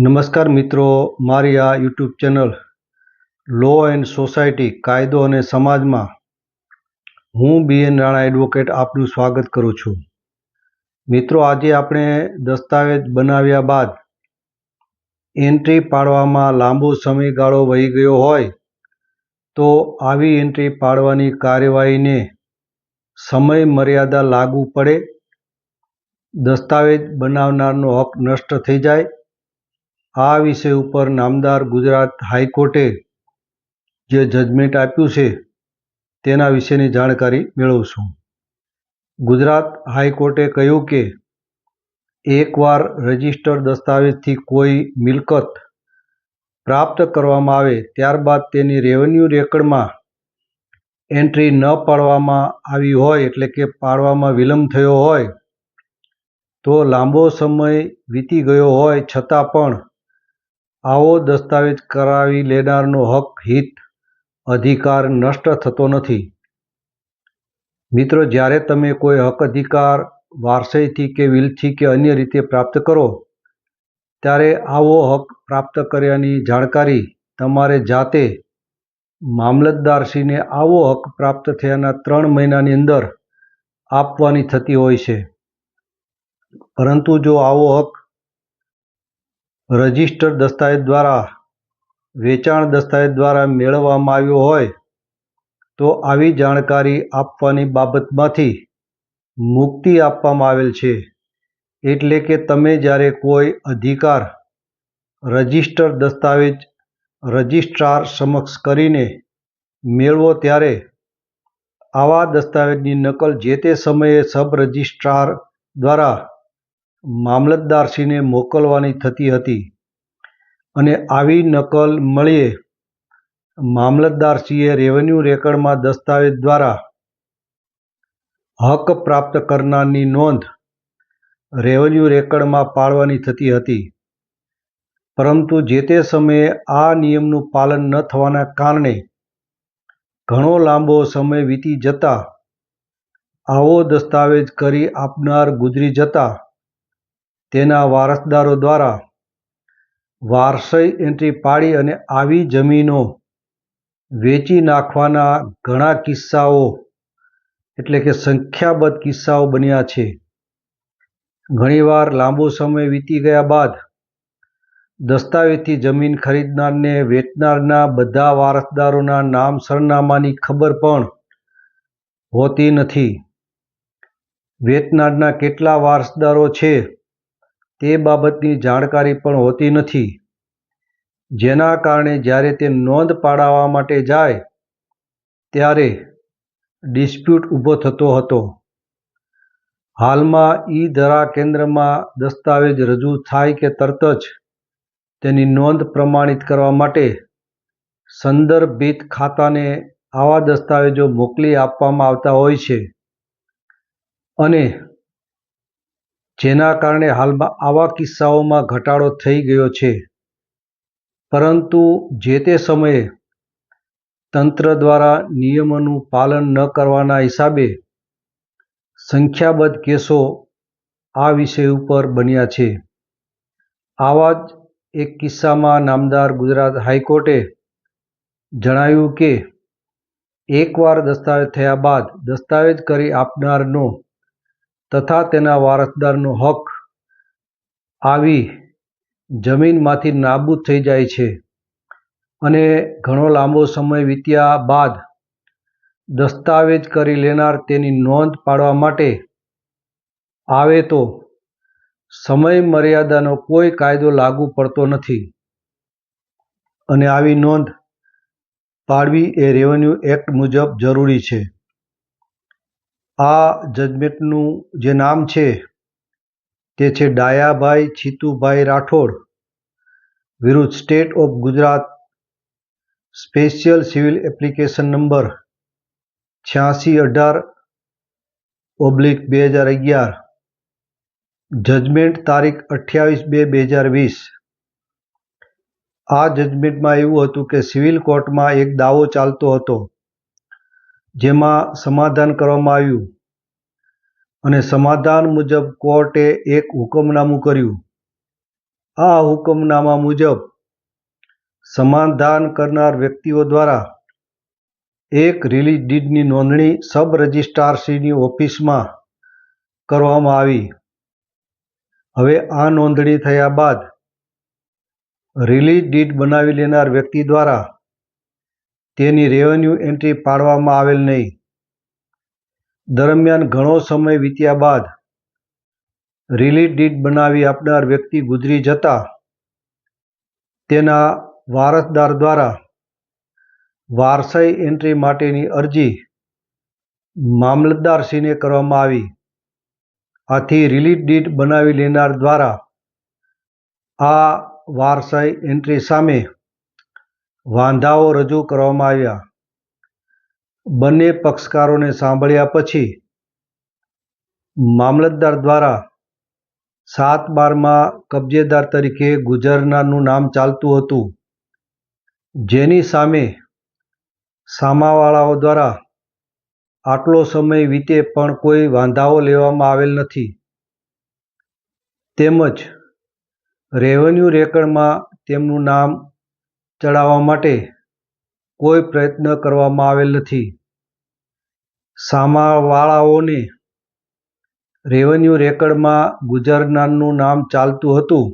નમસ્કાર મિત્રો, મારી આ YouTube channel law and society કાયદો અને સમાજમાં હું બી એન રાણા એડવોકેટ આપનું સ્વાગત કરું છું. મિત્રો, આજે આપણે દસ્તાવેજ બનાવ્યા બાદ એન્ટ્રી પાડવામાં લાંબો સમયગાળો વહી ગયો હોય તો આવી એન્ટ્રી પાડવાની કાર્યવાહીને સમય મર્યાદા લાગુ પડે, દસ્તાવેજ બનાવનારનો હક નષ્ટ થઈ જાય આ વિષય ઉપર નામદાર ગુજરાત હાઈકોર્ટે જે જજમેન્ટ આપ્યું છે, તેના વિશેની જાણકારી મેળવશું. ગુજરાત હાઈકોર્ટે કહ્યું કે, એકવાર રજિસ્ટર દસ્તાવેજથી કોઈ મિલકત પ્રાપ્ત કરવામાં આવે, ત્યારબાદ તેની રેવન્યુ રેકર્ડમાં એન્ટ્રી ન પાડવામાં આવી હોય, એટલે કે પાડવામાં વિલંબ થયો હોય, તો લાંબો સમય વીતી ગયો હોય, છતાં પણ આવો દસ્તાવેજ કરાવી લેનારનો હક, હિત, અધિકાર નષ્ટ થતો નથી. મિત્રો, જ્યારે તમે કોઈ હક, અધિકાર વારસાઈથી કે વિલથી કે અન્ય રીતે પ્રાપ્ત કરો, ત્યારે આવો હક પ્રાપ્ત કર્યાની જાણકારી તમારે જાતે મામલતદારશ્રીને આવો હક પ્રાપ્ત થયાના ત્રણ મહિનાની અંદર આપવાની થતી હોય છે. પરંતુ જો આવો હક રજિસ્ટર દસ્તાવેજ દ્વારા, વેચાણ દસ્તાવેજ દ્વારા મેળવવામાં આવ્યો હોય, તો આવી જાણકારી આપવાની બાબતમાંથી મુક્તિ આપવામાં આવેલ છે. એટલે કે તમે જ્યારે કોઈ અધિકાર, રજિસ્ટર દસ્તાવેજ રજિસ્ટ્રાર સમક્ષ કરીને મેળવો ત્યારે આવા દસ્તાવેજની નકલ જે તે સમયે સબ રજિસ્ટ્રાર દ્વારા મામલતદારશ્રીને મોકલવાની થતી હતી અને આવી નકલ મળીએ મામલતદારશ્રીએ રેવન્યુ રેકર્ડમાં દસ્તાવેજ દ્વારા હક પ્રાપ્ત કરનારની નોંધ રેવન્યુ રેકર્ડમાં પાડવાની થતી હતી. પરંતુ જે તે સમયે આ નિયમનું પાલન ન થવાના કારણે ઘણો લાંબો સમય વીતી જતા આવો દસ્તાવેજ કરી આપનાર ગુજરી જતા તેના વારસદારો દ્વારા વારસઈ એન્ટ્રી પાડી અને આવી જમીનો વેચી નાખવાના ઘણા કિસ્સાઓ, એટલે કે સંખ્યાબદ્ધ કિસ્સાઓ બન્યા છે. ઘણીવાર લાંબો સમય વીતી ગયા બાદ દસ્તાવેજથી જમીન ખરીદનારને વેચનારના બધા વારસદારોના નામ સરનામાની ખબર પણ હોતી નથી. વેચનારના કેટલા વારસદારો છે તે બાબતની જાણકારી પણ હોતી નથી. જેના કારણે જ્યારે તે નોંધ પાડાવવા માટે જાય, ત્યારે ડિસ્પ્યુટ ઊભો થતો હતો. હાલમાં ઈ ધરા કેન્દ્રમાં દસ્તાવેજ રજૂ થાય કે તરત જ તેની નોંધ પ્રમાણિત કરવા માટે સંદર્ભિત ખાતાને આવા દસ્તાવેજો મોકલી આપવામાં આવતા હોય છે. અને જેના કારણે હાલમાં આવા કિસ્સાઓમાં ઘટાડો થઈ ગયો છે. પરંતુ જે તે સમયે તંત્ર દ્વારા નિયમોનું પાલન ન કરવાના હિસાબે સંખ્યાબદ્ધ કેસો આ વિષય ઉપર બન્યા છે. આવા જ એક કિસ્સામાં નામદાર ગુજરાત હાઈકોર્ટે જણાવ્યું કે, એકવાર દસ્તાવેજ થયા બાદ દસ્તાવેજ કરી આપનારનો તથા તેના વારસદારનો હક આવી જમીનમાંથી નાબૂદ થઈ જાય છે. અને ઘણો લાંબો સમય વીત્યા બાદ દસ્તાવેજ કરી લેનાર તેની નોંધ પાડવા માટે આવે તો સમય મર્યાદાનો કોઈ કાયદો લાગુ પડતો નથી. અને આવી નોંધ પાડવી એ રેવન્યુ એક્ટ મુજબ જરૂરી છે. આ જજમેન્ટનું જે નામ છે, તે છે ડાયાભાઈ છીતુભાઈ રાઠોડ વિરુદ્ધ state of Gujarat special civil application number છ્યાસી અઢાર ઓબ્લિક બે હજાર અગિયાર. જજમેન્ટ તારીખ અઠ્યાવીસ બે બે હજાર વીસ. આ જજમેન્ટમાં એવું હતું કે સિવિલ કોર્ટમાં એક દાવો ચાલતો હતો. જેમાં સમાધાન કરવામાં આવ્યું અને સમાધાન મુજબ કોર્ટે એક હુકમનામું કર્યું. આ હુકમનામા મુજબ સમાધાન કરનાર વ્યક્તિઓ દ્વારા એક રિલીઝ ડીડની નોંધણી સબ રજિસ્ટ્રારશ્રીની ઓફિસમાં કરવામાં આવી. હવે આ નોંધણી થયા બાદ રિલીઝ ડીડ બનાવી લેનાર વ્યક્તિ દ્વારા તેની રેવન્યુ એન્ટ્રી પાડવામાં આવેલ નહીં. દરમિયાન ઘણો સમય વીત્યા બાદ રિલીઝ ડીડ બનાવી આપનાર વ્યક્તિ ગુજરી જતા તેના વારસદાર દ્વારા વારસાઈ એન્ટ્રી માટેની અરજી મામલતદારશ્રીને કરવામાં આવી. આથી રિલીઝ ડીડ બનાવી લેનાર દ્વારા આ વારસાઈ એન્ટ્રી સામે વાંધાઓ રજૂ કરવામાં આવ્યા. બંને પક્ષકારોને સાંભળ્યા પછી મામલતદાર દ્વારા સાત બારમાં કબજેદાર તરીકે ગુજરનારનું નામ ચાલતું હતું. જેની સામે સામાવાળાઓ દ્વારા આટલો સમય વીતે પણ કોઈ વાંધાઓ લેવામાં આવેલ નથી. તેમજ રેવન્યુ રેકર્ડમાં તેમનું નામ ચડાવવા માટે કોઈ પ્રયત્ન કરવામાં આવેલ નથી. સામાવાળાઓને રેવન્યુ રેકર્ડમાં ગુજરનારનું નામ ચાલતું હતું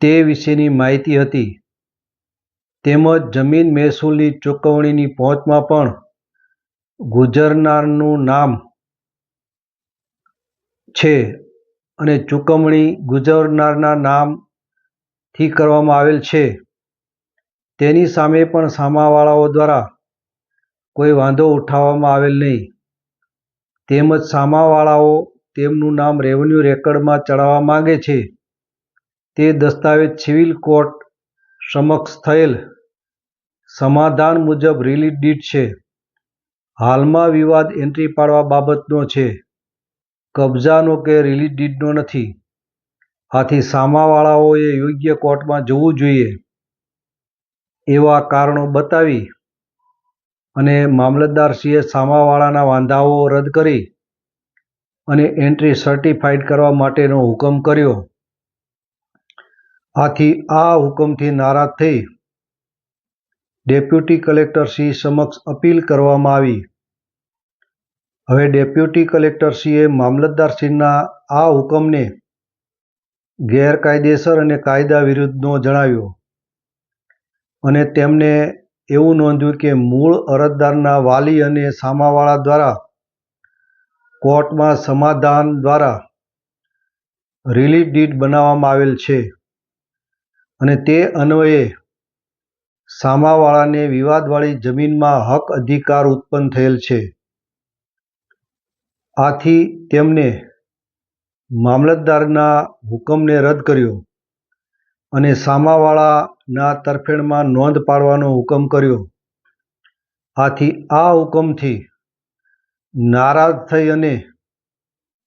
તે વિશેની માહિતી હતી. તેમજ જમીન મહેસૂલની ચૂકવણીની પહોંચમાં પણ ગુજરનારનું નામ છે અને ચૂકવણી ગુજરનારના નામથી કરવામાં આવેલ છે. તેની સામે પણ સામાવાળાઓ દ્વારા કોઈ વાંધો ઉઠાવવામાં આવેલ નહીં. તેમજ સામાવાળાઓ તેમનું નામ રેવન્યુ રેકર્ડમાં ચડાવવા માંગે છે. તે દસ્તાવેજ સિવિલ કોર્ટ સમક્ષ થયેલ સમાધાન મુજબ રિલીઝ ડીટ છે. હાલમાં વિવાદ એન્ટ્રી પાડવા બાબતનો છે. કબજાનો કે રિલીઝ ડીટનો નથી. આથી સામાવાળાઓએ યોગ્ય કોર્ટમાં જવું જોઈએ એવા કારણો બતાવી અને મામલતદારશ્રીએ સામાવાળાના વાંધાઓ રદ કરી અને એન્ટ્રી સર્ટિફાઈડ કરવા માટેનો હુકમ કર્યો. આથી આ હુકમથી નારાજ થઈ ડેપ્યુટી કલેક્ટરશ્રી સમક્ષ અપીલ કરવામાં આવી. હવે ડેપ્યુટી કલેક્ટરશ્રીએ મામલતદારશ્રીના આ હુકમને ગેરકાયદેસર અને કાયદા વિરુદ્ધનો જણાવ્યો. અને તેમને એવું નોંધ્યું કે મૂળ અરજદારના વાલી અને સામાવાળા દ્વારા કોર્ટમાં સમાધાન દ્વારા રિલીફ ડીડ બનાવવામાં આવેલ છે. અને તે અન્વયે સામાવાળાને વિવાદવાળી જમીનમાં હક અધિકાર ઉત્પન્ન થયેલ છે. આથી તેમને મામલતદારના હુકમને રદ કર્યો અને સામાવાળાના તરફેણમાં નોંધ પાડવાનો હુકમ કર્યો. આથી આ હુકમથી નારાજ થઈ અને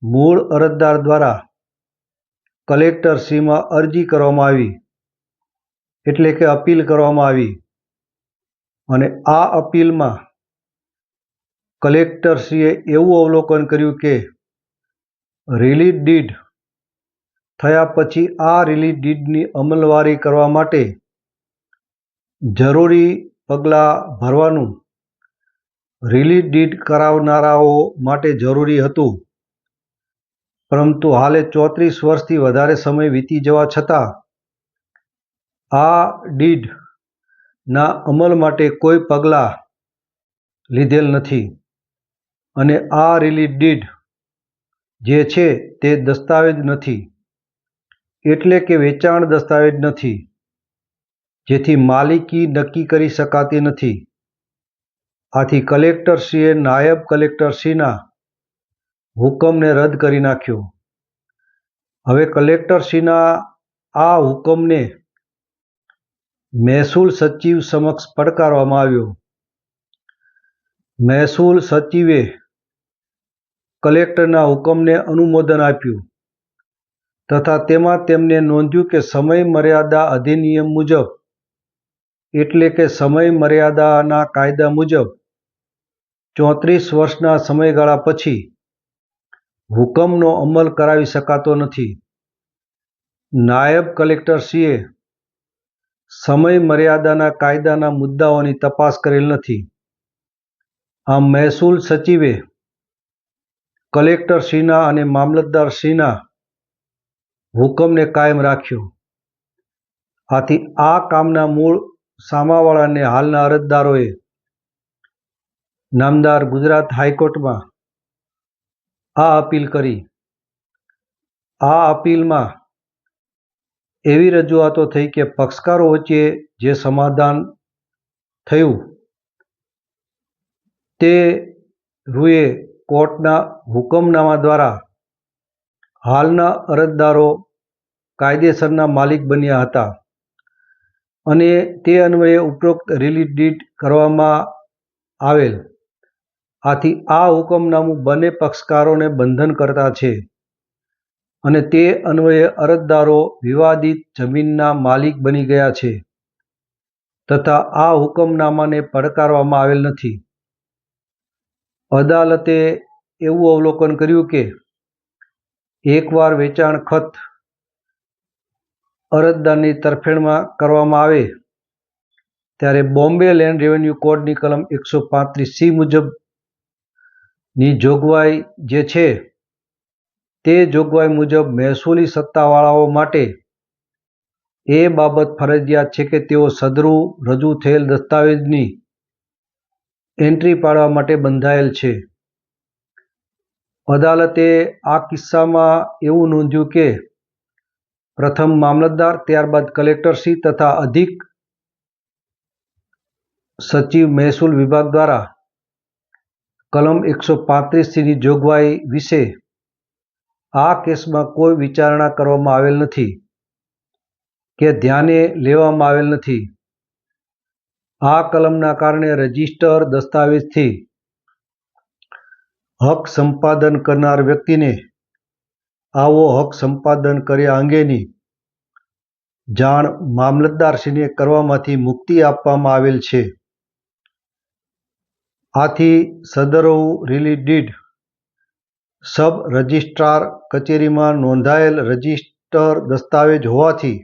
મૂળ અરજદાર દ્વારા કલેક્ટરશ્રીમાં અરજી કરવામાં આવી, એટલે કે અપીલ કરવામાં આવી અને આ અપીલમાં કલેક્ટરશ્રીએ એવું અવલોકન કર્યું કે રિલીઝ ડીડ થયા પછી આ રિલીઝ ડીડની અમલવારી કરવા માટે જરૂરી પગલાં ભરવાનું રિલીઝ ડીડ કરાવનારાઓ માટે જરૂરી હતું. પરંતુ હાલે ચોત્રીસ વર્ષથી વધારે સમય વીતી જવા છતાં આ ડીડના અમલ માટે કોઈ પગલાં લીધેલ નથી અને આ રિલીઝ ડીડ જે છે તે દસ્તાવેજ નથી. એટલે કે વેચાણ દસ્તાવેજ નથી. જેથી માલિકી નક્કી કરી શકાતી નથી. આથી કલેક્ટરશ્રીએ નાયબ કલેક્ટરશ્રીના હુકમને રદ કરી નાખ્યો. હવે કલેક્ટરશ્રીના આ હુકમને મહેસૂલ સચિવ સમક્ષ પડકારવામાં આવ્યો. મહેસૂલ સચિવે કલેક્ટરના હુકમને અનુમોદન આપ્યું તથા તેમાં તેમને નોંધ્યું કે સમય મર્યાદા અધિનિયમ મુજબ, એટલે કે સમય મર્યાદાના કાયદા મુજબ, ચોત્રીસ વર્ષના સમયગાળા પછી હુકમનો અમલ કરાવી શકાતો નથી. નાયબ કલેક્ટરશ્રીએ સમય મર્યાદાના કાયદાના મુદ્દાઓની તપાસ કરેલ નથી. આમ મહેસૂલ સચિવે કલેક્ટરશ્રીના અને મામલતદારશ્રીના હુકમને કાયમ રાખ્યો. આથી આ કામના મૂળ સામાવાળાને હાલના અરજદારોએ નામદાર ગુજરાત હાઈકોર્ટમાં આ અપીલ કરી. આ અપીલમાં એવી રજૂઆતો થઈ કે પક્ષકારો વચ્ચે જે સમાધાન થયું તે રૂએ કોર્ટના હુકમનામા દ્વારા હાલના અરજદારો કાયદેસરના માલિક બન્યા હતા અને તે અન્વયે ઉપરોક્ત રિલીઝ ડીડ કરવામાં આવેલ. આથી આ હુકમનામું બંને પક્ષકારોને બંધન કરતા છે અને તે અન્વયે અરજદારો વિવાદિત જમીનના માલિક બની ગયા છે તથા આ હુકમનામાને પડકારવામાં આવેલ નથી. અદાલતે એવું અવલોકન કર્યું કે એકવાર વેચાણ ખત અરજદારની તરફેણમાં કરવામાં આવે, ત્યારે બોમ્બે લેન્ડ રેવન્યુ કોડની કલમ એકસો પાંત્રીસ સી મુજબની જોગવાઈ જે છે, તે જોગવાઈ મુજબ મહેસૂલી સત્તાવાળાઓ માટે એ બાબત ફરજિયાત છે કે તેઓ સદરૂ રજૂ થયેલ દસ્તાવેજની એન્ટ્રી પાડવા માટે બંધાયેલ છે. અદાલતે આ કિસ્સામાં એવું નોંધ્યું કે પ્રથમ મામલતદાર, ત્યારબાદ કલેક્ટરશ્રી તથા અધિક સચિવ મહેસૂલ વિભાગ દ્વારા કલમ એકસો પાંત્રીસ સીની જોગવાઈ વિશે આ કેસમાં કોઈ વિચારણા કરવામાં આવેલ નથી કે ધ્યાને લેવામાં આવેલ નથી. આ કલમના કારણે રજિસ્ટર દસ્તાવેજથી હક સંપાદન કરનાર વ્યક્તિને આવો હક સંપાદન કર્યા અંગેની જાણ મામલતદારશ્રીને કરવામાંથી મુક્તિ આપવામાં આવેલ છે. આથી સદરવ ડીડ સબ રજિસ્ટ્રાર કચેરીમાં નોંધાયેલ રજિસ્ટર દસ્તાવેજ હોવાથી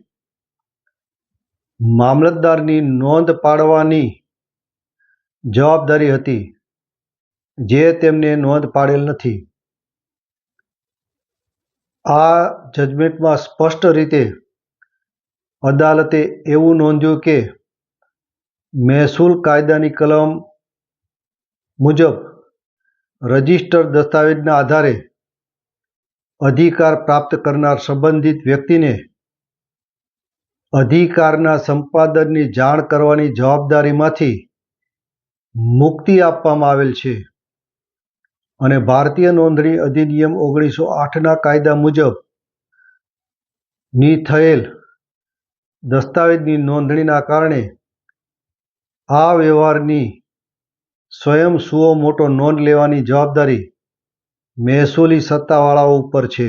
મામલતદારની નોંધ પાડવાની જવાબદારી હતી, જે તેમને નોંધ પાડેલ નથી. આ જજમેન્ટમાં સ્પષ્ટ રીતે અદાલતે એવું નોંધ્યું કે મહેસૂલ કાયદાની કલમ મુજબ રજિસ્ટર દસ્તાવેજના આધારે અધિકાર પ્રાપ્ત કરનાર સંબંધિત વ્યક્તિને અધિકારના સંપાદનની જાણ કરવાની જવાબદારીમાંથી મુક્તિ આપવામાં આવેલ છે. અને ભારતીય નોંધણી અધિનિયમ ઓગણીસો આઠના કાયદા મુજબની થયેલ દસ્તાવેજની નોંધણીના કારણે આ વ્યવહારની સ્વયં સુઓ મોટો નોંધ લેવાની જવાબદારી મહેસૂલી સત્તાવાળાઓ ઉપર છે.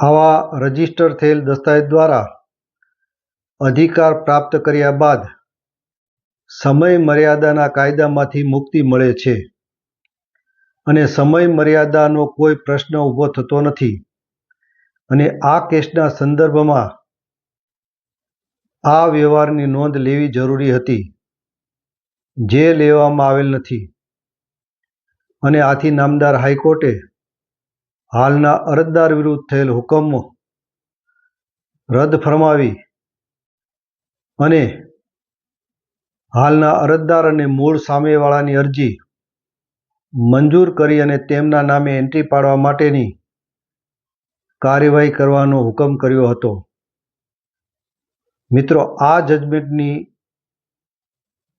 આવા રજિસ્ટર થયેલ દસ્તાવેજ દ્વારા અધિકાર પ્રાપ્ત કર્યા બાદ સમય મર્યાદાના કાયદામાંથી મુક્તિ મળે છે. અને સમય મર્યાદાનો કોઈ પ્રશ્ન ઊભો થતો નથી. અને આ કેસના સંદર્ભમાં આ વ્યવહારની નોંધ લેવી જરૂરી હતી. જે લેવામાં આવેલ નથી. અને આથી નામદાર હાઈકોર્ટે હાલના અરજદાર વિરુદ્ધ થયેલ હુકમ રદ ફરમાવી અને હાલના અરજદાર અને મૂળ સામેવાળાની અરજી મંજૂર કરી અને તેમના નામે એન્ટ્રી પાડવા માટેની કાર્યવાહી કરવાનો હુકમ કર્યો હતો. મિત્રો, આ જજમેન્ટની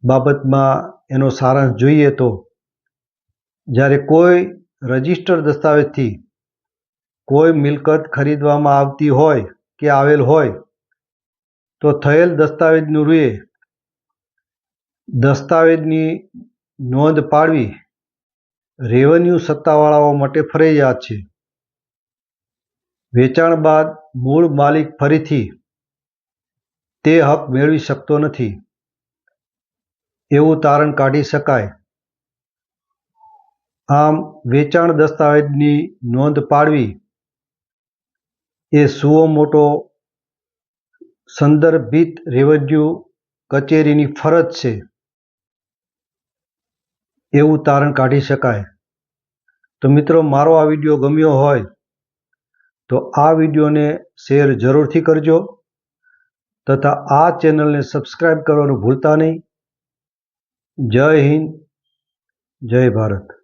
બાબતમાં એનો સારાંશ જોઈએ તો જ્યારે કોઈ રજિસ્ટર દસ્તાવેજથી કોઈ મિલકત ખરીદવામાં આવતી હોય કે આવેલ હોય, તો થયેલ દસ્તાવેજનું રૂએ દસ્તાવેજની નોંધ પાડવી રેવન્યુ સત્તાવાળાઓ માટે ફરજિયાત છે. વેચાણ બાદ મૂળ માલિક ફરીથી તે હક મેળવી શકતો નથી. એવું તારણ કાઢી શકાય. આમ વેચાણ દસ્તાવેજની નોંધ પાડવી એ સુઓ મોટો સંદર્ભિત રેવન્યુ કચેરીની ફરજ છે. એવું તારણ કાઢી શકાય. તો મિત્રો, મારો આ વીડિયો ગમ્યો હોય તો આ વિડીયોને શેર જરૂરથી કરજો તથા આ ચેનલને સબસ્ક્રાઈબ કરવાનું ભૂલતા નહીં. જય હિન્દ, જય ભારત.